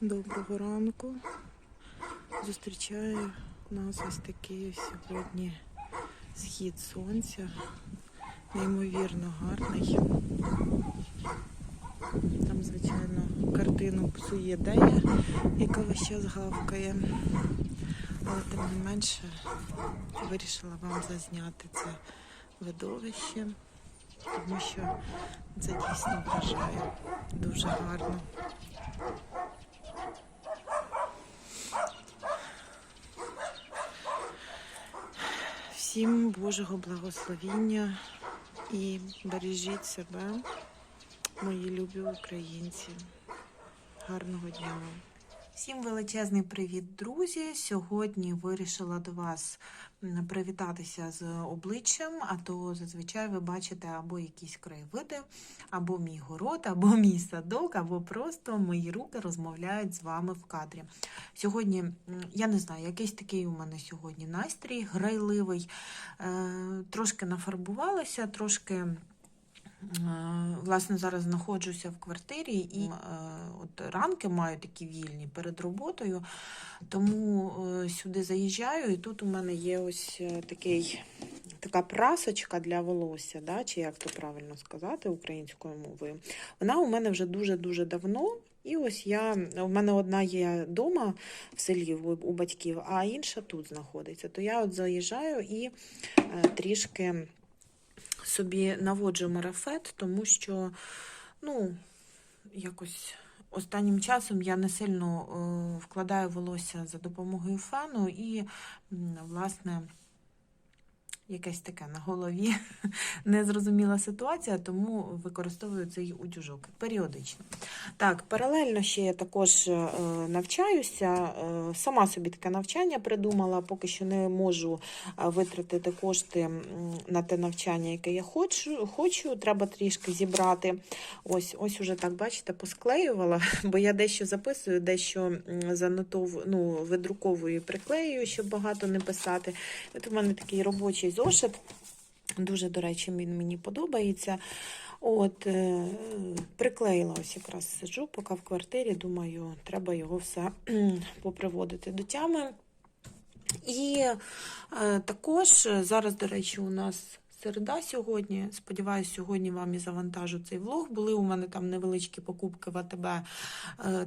Доброго ранку. Зустрічає нас ось такий сьогодні схід сонця. Неймовірно гарний. Там, звичайно, картину псує Дея, яка весь час гавкає. Але тим не менше вирішила вам зазняти це видовище, тому що це дійсно вражає дуже гарно. Всім Божого благословіння і бережіть себе, мої любі українці. Гарного дня вам! Всім величезний привіт, друзі! Сьогодні вирішила до вас привітатися з обличчям, а то зазвичай ви бачите або якісь краєвиди, або мій город, або мій садок, або просто мої руки розмовляють з вами в кадрі. Сьогодні, я не знаю, якийсь такий у мене сьогодні настрій грайливий. Е, Трошки нафарбувалася, трошки. Власне, зараз знаходжуся в квартирі і е, ранки маю такі вільні перед роботою, тому е, сюди заїжджаю, і тут у мене є ось е, такий, така прасочка для волосся, да, чи як то правильно сказати українською мовою. Вона у мене вже дуже-дуже давно. І ось я, у мене одна є вдома в селі у, у батьків, а інша тут знаходиться. То я от заїжджаю і е, трішки собі наводжу марафет, тому що, ну, якось останнім часом я не сильно е, вкладаю волосся за допомогою фену і, власне, якесь таке на голові незрозуміла ситуація, тому використовую цей утюжок періодично. Так, паралельно ще я також е, навчаюся. Е, сама собі таке навчання придумала, поки що не можу е, витратити кошти на те навчання, яке я хочу. хочу. Треба трішки зібрати. Ось, ось уже так, бачите, посклеювала, бо я дещо записую, дещо занотовую, ну, видруковую і приклеюю, щоб багато не писати. От у мене такий робочий зошит. Дуже, до речі, він мені подобається. От, е, приклеїла ось якраз сиджу, поки в квартирі, думаю, треба його все поприводити до тями. І е, також е, зараз, до речі, у нас середа сьогодні. Сподіваюсь, сьогодні вам і завантажу цей влог. Були у мене там невеличкі покупки в АТБ,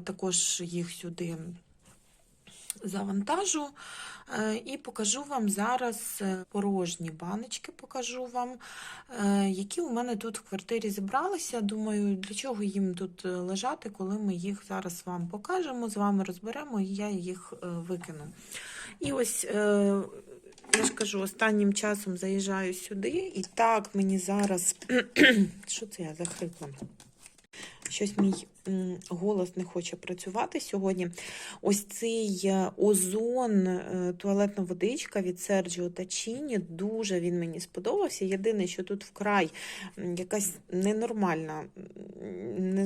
також їх сюди завантажу. Е, І покажу вам зараз е, порожні баночки, покажу вам, е, які у мене тут в квартирі зібралися. Думаю, для чого їм тут лежати, коли ми їх зараз вам покажемо, з вами розберемо, і я їх викину. І ось. Я ж кажу, останнім часом заїжджаю сюди, і так мені зараз. Що це я захрипла? Щось мій голос не хоче працювати сьогодні. Ось цей е, озон, е, туалетна водичка від Серджіо Тачіні, дуже він мені сподобався. Єдине, що тут вкрай якась ненормальна,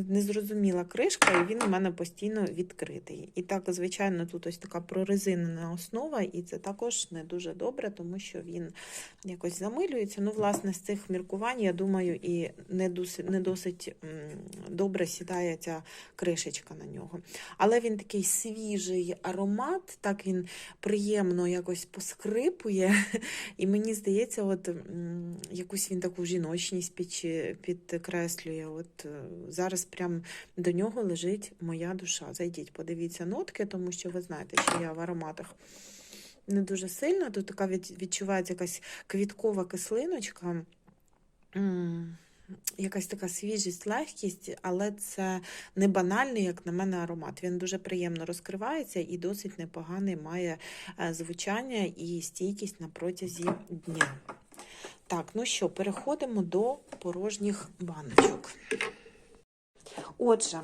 незрозуміла кришка, і він у мене постійно відкритий. І так, звичайно, тут ось така прорезинена основа, і це також не дуже добре, тому що він якось замилюється. Ну, власне, з цих міркувань, я думаю, і не досить, не досить добре сідає ця кришечка на нього. Але він такий свіжий аромат, так він приємно якось поскрипує. І мені здається, от якусь він таку жіночність під, підкреслює. От е, зараз прям до нього лежить моя душа. Зайдіть, подивіться нотки, тому що ви знаєте, що я в ароматах не дуже сильно. Тут така відчувається якась квіткова кислиночка. М, Якась така свіжість, легкість, але це не банальний, як на мене, аромат. Він дуже приємно розкривається і досить непоганий має е, звучання і стійкість на протязі дня. Так, ну що, переходимо до порожніх баночок. Отже,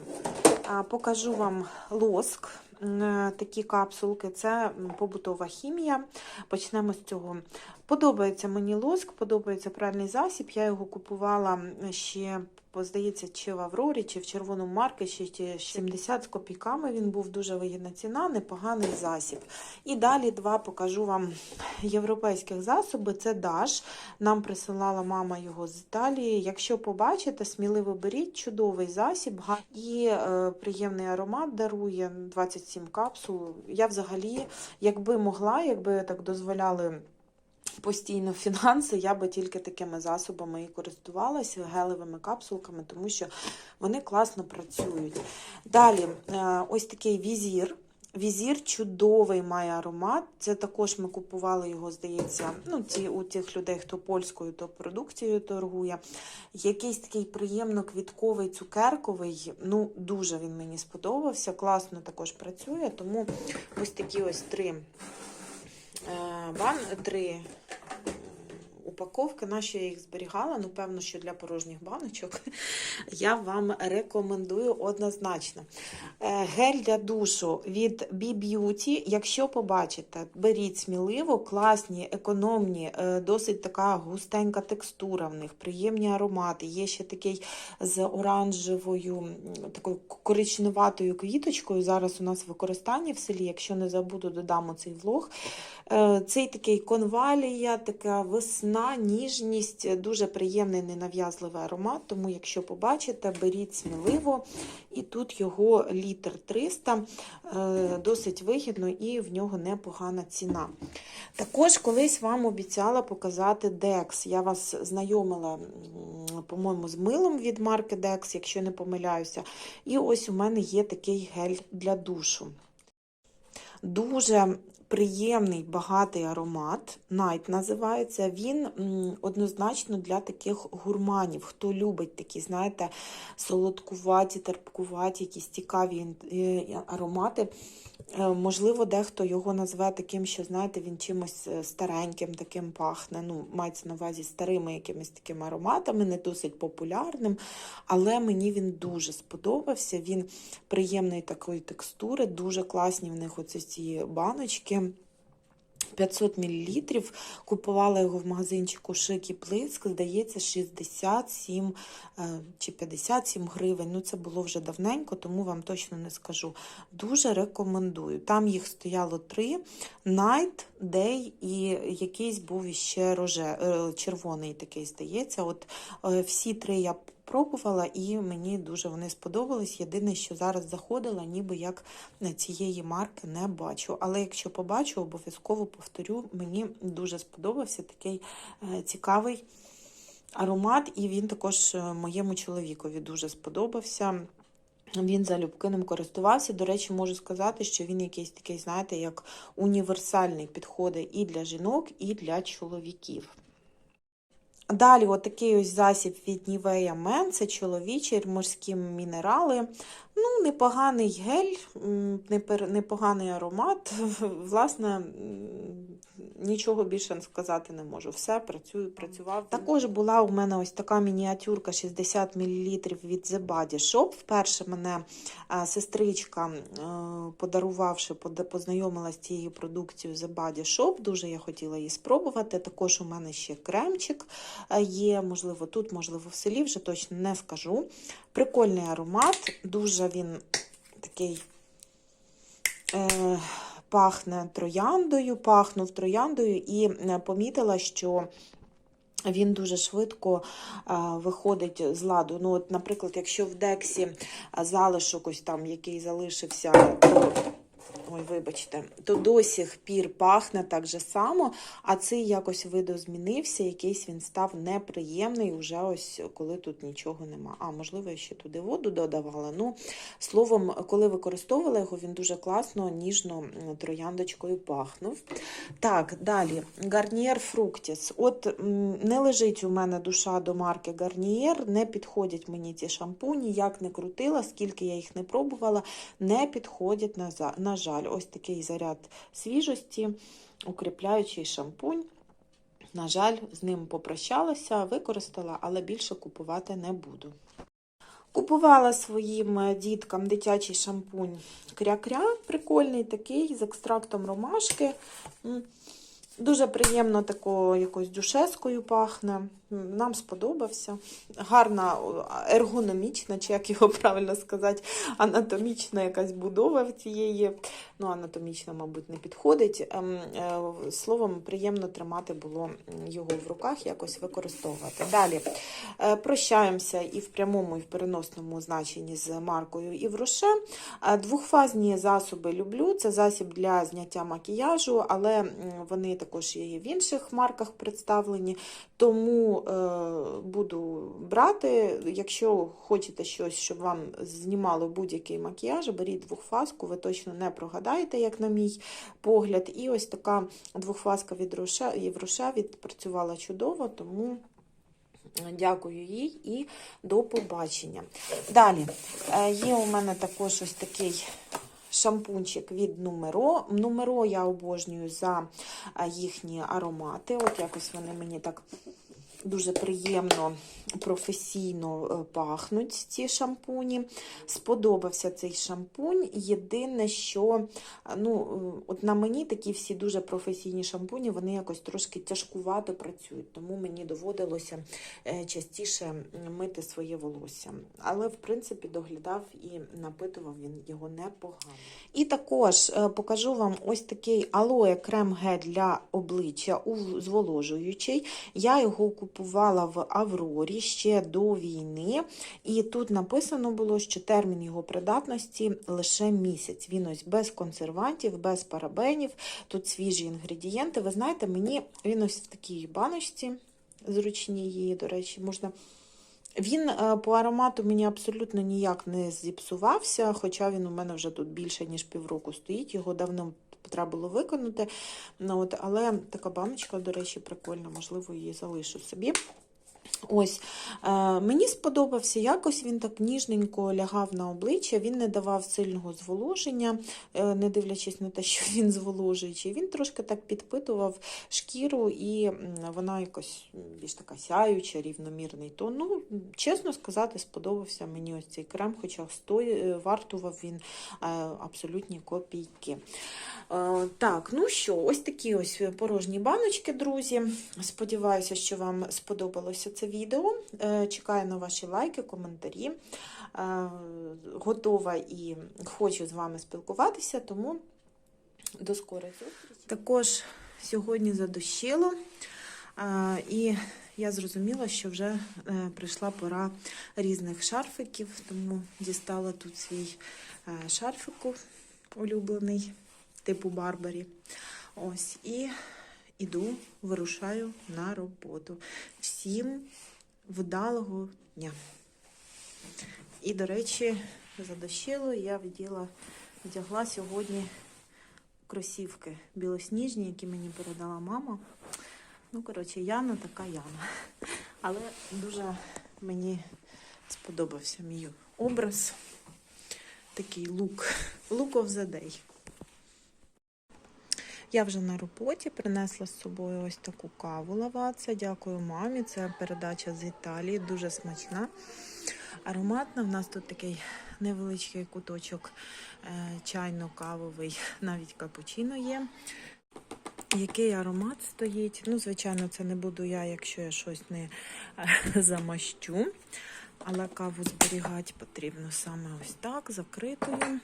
покажу вам лоск. М, Такі капсулки, це побутова хімія. Почнемо з цього. Подобається мені лоск, подобається пральний засіб. Я його купувала ще бо, здається, чи в Аврорі, чи в червоному маркеті, чи 70 з копійками він був дуже вигідна ціна, непоганий засіб. І далі два покажу вам європейських засоби. Це Даш. Нам присилала мама його з Італії. Якщо побачите, сміливо беріть чудовий засіб і е, приємний аромат дарує 27 капсул. Я взагалі, якби могла, якби так дозволяли. Постійно фінанси, я би тільки такими засобами і користувалася гелевими капсулками, тому що вони класно працюють. Далі, е, ось такий візір. Візір чудовий має аромат. Це також ми купували його, здається, ну, ці, у тих людей, хто польською то продукцією торгує. Якийсь такий приємно квітковий, цукерковий. Ну, дуже він мені сподобався. Класно також працює. Тому ось такі ось три, бан, три е, упаковки. На що я їх зберігала? Ну, певно, що для порожніх баночок я вам рекомендую однозначно. Е, Гель для душу від B-Beauty. Якщо побачите, беріть сміливо, класні, економні, е, досить така густенька текстура в них, приємні аромати. Є ще такий з оранжевою, такою коричневатою квіточкою. Зараз у нас в використанні в селі. Якщо не забуду, додам цей влог. Е, Цей такий конвалія, така весна, ніжність, дуже приємний, ненав'язливий аромат. Тому, якщо побачите, беріть сміливо. І тут його літр 300, е, досить вигідно і в нього непогана ціна. Також колись вам обіцяла показати Dex. Я вас знайомила, по-моєму, з милом від марки Dex, якщо не помиляюся. І ось у мене є такий гель для душу. Дуже приємний багатий аромат. Night називається. Він однозначно для таких гурманів. Хто любить такі, знаєте, солодкуваті, терпкуваті, якісь цікаві е, аромати. Е, Можливо, дехто його назве таким, що, знаєте, він чимось е, стареньким таким пахне. Ну, мається на увазі старими якимись такими ароматами, не досить популярним. Але мені він дуже сподобався. Він приємної такої текстури, дуже класні в них оці ці баночки. 500 мл. Купувала його в магазинчику Шик і Плиск, здається, 67 е, чи 57 гривень. Ну, це було вже давненько, тому вам точно не скажу. Дуже рекомендую. Там їх стояло три: Night, Day і якийсь був іще роже, е, червоний такий, здається. От е, всі три я пробувала, і мені дуже вони сподобались. Єдине, що зараз заходила, ніби як цієї марки не бачу. Але якщо побачу, обов'язково повторю, мені дуже сподобався такий е, цікавий аромат, і він також е, моєму чоловікові дуже сподобався. Він залюбки ним користувався. До речі, можу сказати, що він якийсь такий, знаєте, як універсальний підходить і для жінок, і для чоловіків. Далі, отакий ось засіб від Нівея Мен, це чоловічі морські мінерали. Ну, непоганий гель, непоганий аромат. Власне, нічого більше сказати не можу. Все, працюю, працював. Також була у мене ось така мініатюрка 60 мл від The Body Shop. Вперше мене сестричка, е, подарувавши, пода- познайомилася з цією продукцією The Body Shop. Дуже я хотіла її спробувати. Також у мене ще кремчик е, є, можливо, тут, можливо, в селі, вже точно не скажу. Прикольний аромат, дуже він такий. Е, Пахне трояндою, пахнув трояндою і е, помітила, що він дуже швидко а, виходить з ладу. Ну, от, наприклад, якщо в Дексі залишок ось там, який залишився, то, ой, вибачте, то до сих пір пахне так же само, а цей якось видозмінився, якийсь він став неприємний, уже ось коли тут нічого нема. А, можливо, я ще туди воду додавала. Ну, словом, коли використовувала його, він дуже класно, ніжно трояндочкою пахнув. Так, далі. Гарнієр Фруктіс. От не лежить у мене душа до марки Гарнієр, не підходять мені ці шампуні, як не крутила, скільки я їх не пробувала, не підходять на, жаль. Ось такий заряд свіжості, укріпляючий шампунь. На жаль, з ним попрощалася, використала, але більше купувати не буду. Купувала своїм діткам дитячий шампунь кря-кря, прикольний такий, з екстрактом ромашки. Дуже приємно такою якоюсь душескою пахне. Нам сподобався. Гарна, ергономічна, чи як його правильно сказати, анатомічна якась будова в цієї. Ну, анатомічна, мабуть, не підходить. Ем, е, Словом, приємно тримати було його в руках, якось використовувати. Далі е, прощаємося і в прямому, і в переносному значенні з маркою і в Роше. Е, Двохфазні засоби люблю. Це засіб для зняття макіяжу, але вони також є і в інших марках представлені. Тому е, буду брати. Якщо хочете щось, щоб вам знімало будь-який макіяж, беріть двохфазку, ви точно не прогадаєте, як на мій погляд. І ось така двохфазка від Роше відпрацювала чудово, тому. Дякую їй і до побачення. Далі е, є у мене також ось такий шампунчик від Numero. Numero я обожнюю за їхні аромати. От якось вони мені так дуже приємно, професійно е, пахнуть ці шампуні. Сподобався цей шампунь. Єдине, що е, ну, е, от на мені такі всі дуже професійні шампуні, вони якось трошки тяжкувато працюють, тому мені доводилося частіше мити своє волосся. Але, в принципі, доглядав і напитував він його непогано. І також покажу вам ось такий алоє крем гель для обличчя зволожуючий. Я його купувала в Аврорі ще до війни. І тут написано було, що термін його придатності лише місяць. Він ось без консервантів, без парабенів, тут свіжі інгредієнти. Ви знаєте, мені він ось в такій баночці зручній її, до речі, можна. Він е, по аромату мені абсолютно ніяк не зіпсувався, хоча він у мене вже тут більше, ніж півроку стоїть. Його давно треба було виконати. Ну, от, але така баночка, до речі, прикольна, можливо, її залишу собі. Ось, е, мені сподобався, якось він так ніжненько лягав на обличчя, він не давав сильного зволоження, е, не дивлячись на те, що він зволожуючий. Він трошки так підпитував шкіру, і вона якось більш така сяюча, рівномірний тон. Ну, чесно сказати, сподобався мені ось цей крем, хоча стой, е, вартував він е, абсолютні копійки. Е, Так, ну що, ось такі ось порожні баночки, друзі. Сподіваюся, що вам сподобалося це відео. Е, Чекаю на ваші лайки, коментарі. Е, Готова і хочу з вами спілкуватися, тому до скорої зустрічі. Також сьогодні задощило, е, і я зрозуміла, що вже прийшла пора різних шарфиків, тому дістала тут свій шарфику улюблений типу Барбарі. Ось, і іду, вирушаю на роботу. Всім вдалого дня. І, до речі, задощило, я вділа, вдягла сьогодні кросівки білосніжні, які мені передала мама. Ну, коротше, Яна така Яна. Але дуже мені сподобався мій образ. Такий лук. Look of the day. Я вже на роботі принесла з собою ось таку каву лаваца. Дякую мамі. Це передача з Італії, дуже смачна. Ароматна. У нас тут такий невеличкий куточок е, чайно-кавовий, навіть капучино є. Який аромат стоїть? Ну, звичайно, це не буду я, якщо я щось не е, замащу. Але каву зберігати потрібно саме ось так, закритою.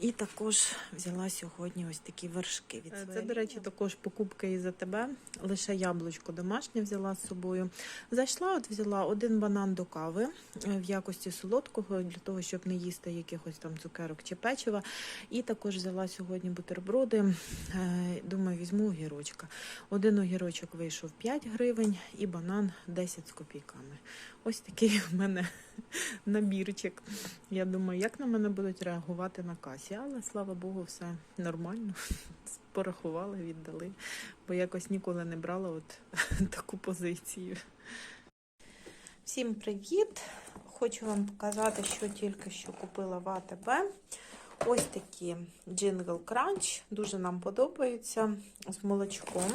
І також взяла сьогодні ось такі вершки. Від Це, до речі, також покупки із АТБ. Лише яблучко домашнє взяла з собою. Зайшла, от взяла один банан до кави е, в якості солодкого, для того, щоб не їсти якихось там цукерок чи печива. І також взяла сьогодні бутерброди. Е, Думаю, візьму огірочка. Один огірочок вийшов 5 гривень і банан 10 з копійками. Ось такий в мене набірчик. Я думаю, як на мене будуть реагувати на касі, але слава Богу, все нормально. Порахували, віддали, бо якось ніколи не брала от таку позицію. Всім привіт! Хочу вам показати, що тільки що купила в АТБ. Ось такі Jingle Crunch, дуже нам подобаються з молочком.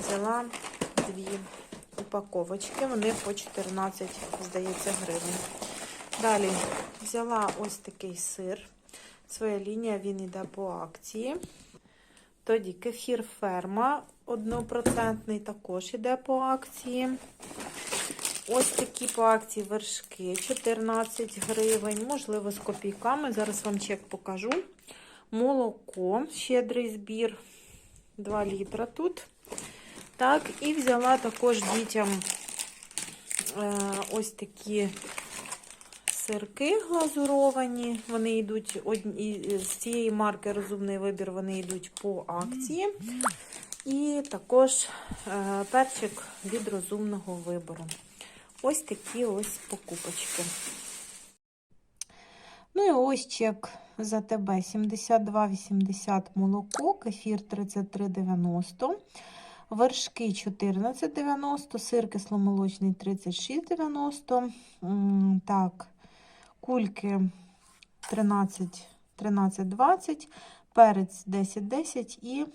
Взяла дві упаковочки, вони по 14, здається, гривень. Далі взяла ось такий сир. Своя лінія, він йде по акції. Тоді кефір ферма однопроцентний також іде по акції. Ось такі по акції вершки 14 гривень, можливо, з копійками. Зараз вам чек покажу. Молоко, щедрий збір, 2 літра тут. Так, і взяла також дітям е, ось такі сирки глазуровані. Вони йдуть одні, з цієї марки Розумний вибір, вони йдуть по акції. І також е, перчик від розумного вибору. Ось такі ось покупочки. Ну і ось чек за тебе 72,80 молоко, кефір 33,90, вершки 14,90, сир кисломолочний 36,90, м, так, кульки 13, 13,20, перець 10,10 і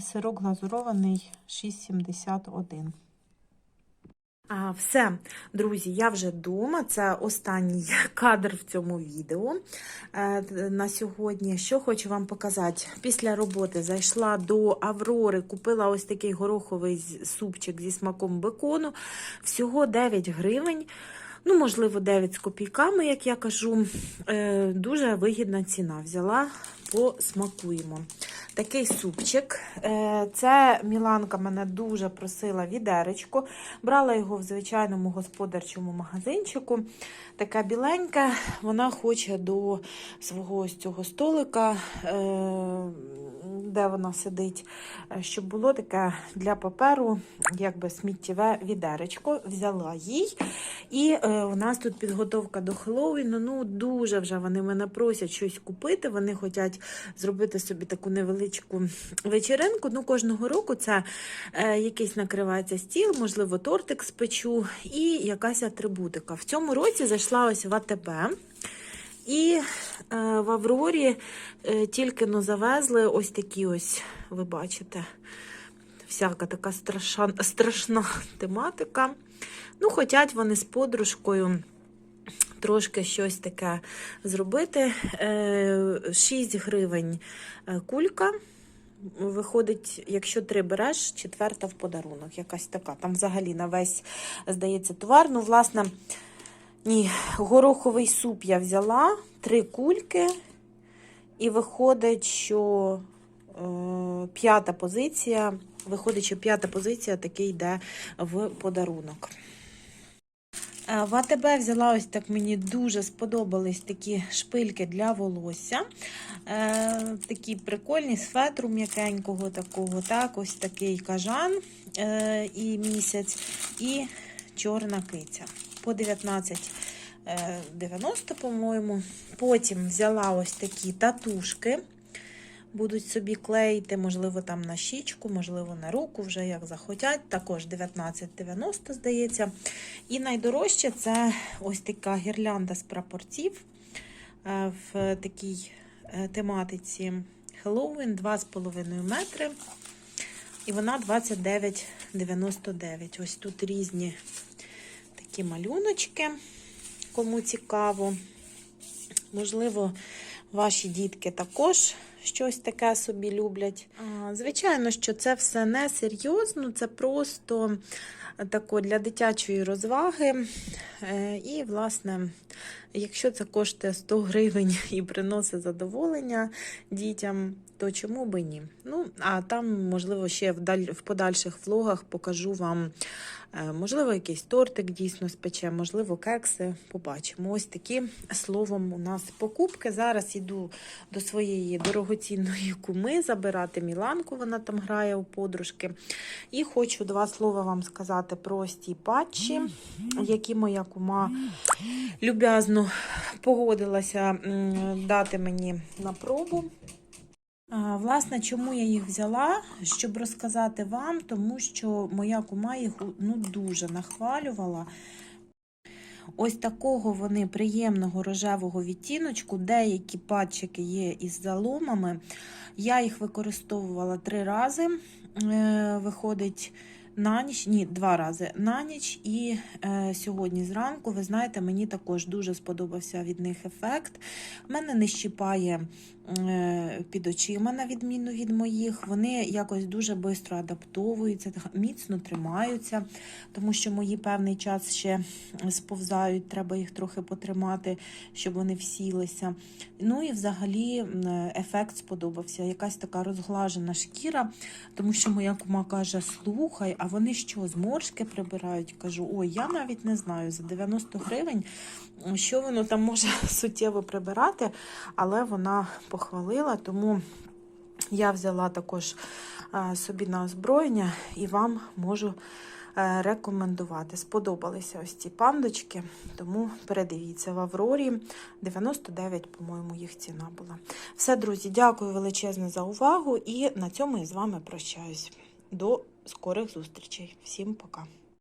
сирок глазурований 6,71. Все, друзі, я вже вдома. Це останній кадр в цьому відео е, на сьогодні. Що хочу вам показати. Після роботи зайшла до Аврори, купила ось такий гороховий супчик зі смаком бекону. Всього 9 гривень. Ну, можливо, 9 з копійками, як я кажу. Е, Дуже вигідна ціна. Взяла, посмакуємо. Такий супчик. Е, Це Міланка мене дуже просила відеречко. Брала його в звичайному господарчому магазинчику. Така біленька. Вона хоче до свого ось цього столика, е, де вона сидить, щоб було таке для паперу, якби сміттєве відеречко. Взяла їй. І е, у нас тут підготовка до Хеллоуіну. Ну, дуже вже вони мене просять щось купити. Вони хочуть зробити собі таку невеличку вечеринку. Ну, кожного року це е, якийсь накривається стіл, можливо, тортик спечу і якась атрибутика. В цьому році зайшла ось в АТБ. І е, в Аврорі е, тільки но завезли ось такі ось, ви бачите, всяка така страшна, страшна тематика. Ну, хотять вони з подружкою трошки щось таке зробити. Е, 6 гривень е, кулька. Виходить, якщо три береш, четверта в подарунок. Якась така. Там взагалі на весь, здається, товар. Ну, власне, ні, гороховий суп я взяла, три кульки, і виходить, що е, п'ята позиція, виходить, що п'ята позиція таки йде в подарунок. Е, В АТБ взяла ось так, мені дуже сподобались такі шпильки для волосся. Е, такі прикольні, з фетру м'якенького такого. Так, ось такий кажан е, і місяць, і чорна киця. По 19,90, по-моєму. Потім взяла ось такі татушки. Будуть собі клеїти, можливо, там на щічку, можливо, на руку, вже як захотять. Також 19,90, здається. І найдорожче це ось така гірлянда з прапорців е, в такій е, тематиці Halloween 2,5 метри. І вона 29,99. Ось тут різні такі малюночки, кому цікаво. Можливо, ваші дітки також щось таке собі люблять. Звичайно, що це все не серйозно, це просто тако для дитячої розваги. Е, І, власне, якщо це коштує 100 гривень і приносить задоволення дітям, то чому би ні? Ну, а там, можливо, ще в, подальших влогах покажу вам, е, можливо, якийсь тортик дійсно спече, можливо, кекси. Побачимо. Ось такі словом у нас покупки. Зараз йду до своєї дорогоцінної куми забирати Міланку, вона там грає у подружки. І хочу два слова вам сказати про ті патчі, які моя кума люб'язно погодилася дати мені на пробу. Власне, чому я їх взяла? Щоб розказати вам, тому що моя кума їх ну, дуже нахвалювала. Ось такого вони приємного рожевого відтіночку, деякі патчики є із заломами. Я їх використовувала три рази. Е, Виходить, на ніч, ні, два рази на ніч і е, сьогодні зранку. Ви знаєте, мені також дуже сподобався від них ефект. Мене не щипає е, під очима, на відміну від моїх. Вони якось дуже швидко адаптовуються, міцно тримаються, тому що мої певний час ще сповзають, треба їх трохи потримати, щоб вони всілися. Ну і взагалі ефект сподобався. Якась така розглажена шкіра, тому що моя кума каже: слухай, а вони що, зморшки прибирають? Кажу, ой, я навіть не знаю за 90 гривень, що воно там може суттєво прибирати, але вона похвалила, тому я взяла також е, собі на озброєння і вам можу е, рекомендувати. Сподобалися ось ці пандочки, тому передивіться в Аврорі 99, по-моєму, їх ціна була. Все, друзі, дякую величезне за увагу і на цьому я з вами прощаюсь. До скорих зустрічей. Всім пока!